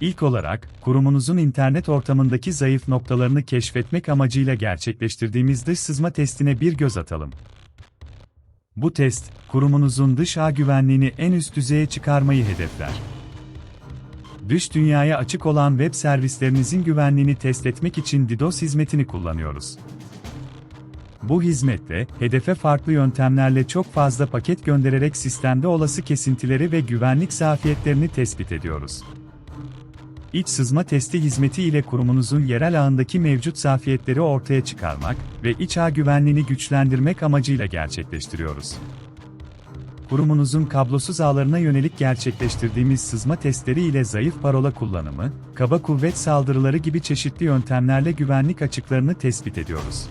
İlk olarak, kurumunuzun internet ortamındaki zayıf noktalarını keşfetmek amacıyla gerçekleştirdiğimiz dış sızma testine bir göz atalım. Bu test, kurumunuzun dış ağ güvenliğini en üst düzeye çıkarmayı hedefler. Dış dünyaya açık olan web servislerinizin güvenliğini test etmek için DDoS hizmetini kullanıyoruz. Bu hizmetle, hedefe farklı yöntemlerle çok fazla paket göndererek sistemde olası kesintileri ve güvenlik zafiyetlerini tespit ediyoruz. İç sızma testi hizmeti ile kurumunuzun yerel ağındaki mevcut zafiyetleri ortaya çıkarmak ve iç ağ güvenliğini güçlendirmek amacıyla gerçekleştiriyoruz. Kurumunuzun kablosuz ağlarına yönelik gerçekleştirdiğimiz sızma testleri ile zayıf parola kullanımı, kaba kuvvet saldırıları gibi çeşitli yöntemlerle güvenlik açıklarını tespit ediyoruz.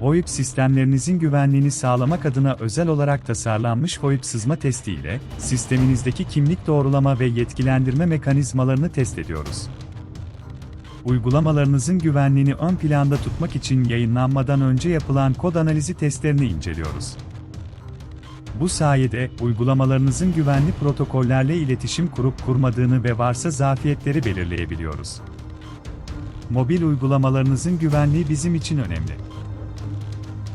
VoIP sistemlerinizin güvenliğini sağlamak adına özel olarak tasarlanmış VoIP sızma testi ile sisteminizdeki kimlik doğrulama ve yetkilendirme mekanizmalarını test ediyoruz. Uygulamalarınızın güvenliğini ön planda tutmak için yayınlanmadan önce yapılan kod analizi testlerini inceliyoruz. Bu sayede uygulamalarınızın güvenli protokollerle iletişim kurup kurmadığını ve varsa zafiyetleri belirleyebiliyoruz. Mobil uygulamalarınızın güvenliği bizim için önemli.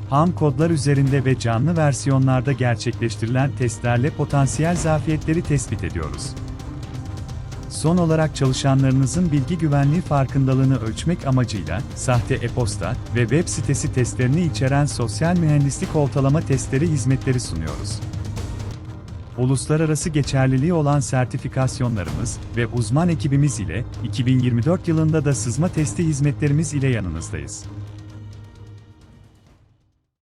Ham kodlar üzerinde ve canlı versiyonlarda gerçekleştirilen testlerle potansiyel zafiyetleri tespit ediyoruz. Son olarak çalışanlarınızın bilgi güvenliği farkındalığını ölçmek amacıyla sahte e-posta ve web sitesi testlerini içeren sosyal mühendislik ortalama testleri hizmetleri sunuyoruz. Uluslararası geçerliliği olan sertifikasyonlarımız ve uzman ekibimiz ile 2024 yılında da sızma testi hizmetlerimiz ile yanınızdayız.